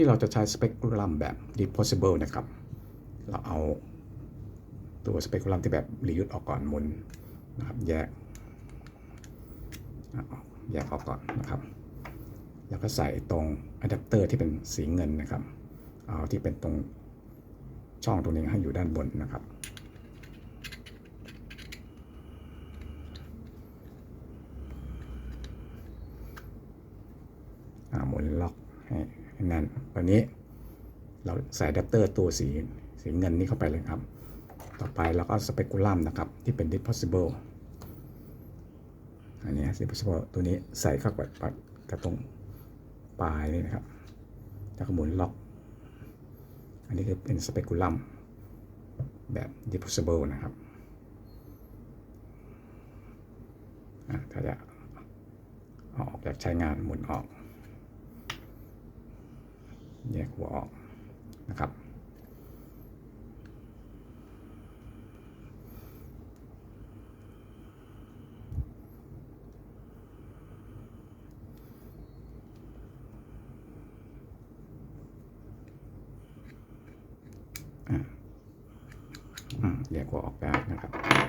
ที่เราจะใช้สเปก u ลัมแบบ deposible นะครับ เราเอาตัวสเปก u ลัมที่แบบรียุดออกก่อนหมุนนะครับแยกแยกออกก่อนนะครับ แล้วก็ใส่ตรงอะแดปเตอร์ที่เป็นสีเงินนะครับ เอาที่เป็นตรงช่องตรงนี้ให้อยู่ด้านบนนะครับอ่าหมุนล็อกให้ น่นวันนี้เราใส่อะแดปเตอร์ตัวสีสีเงินนี้เข้าไปเลยครับ ต่อไปเราก็สเปกุลัมนะครับที่เป็น disposable อันนี้ disposable ตัวนี้ใส่เข้าไปกับตรงปลายนี่นะครับแล้วก็หมุนล็อก อันนี้คือเป็นสเปกุลัมแบบ disposable นะครับถ้าจะออกจากใช้งานหมุนออก แยกหัวออกนะครับอะอืมแยกหัวออกได้นะครับ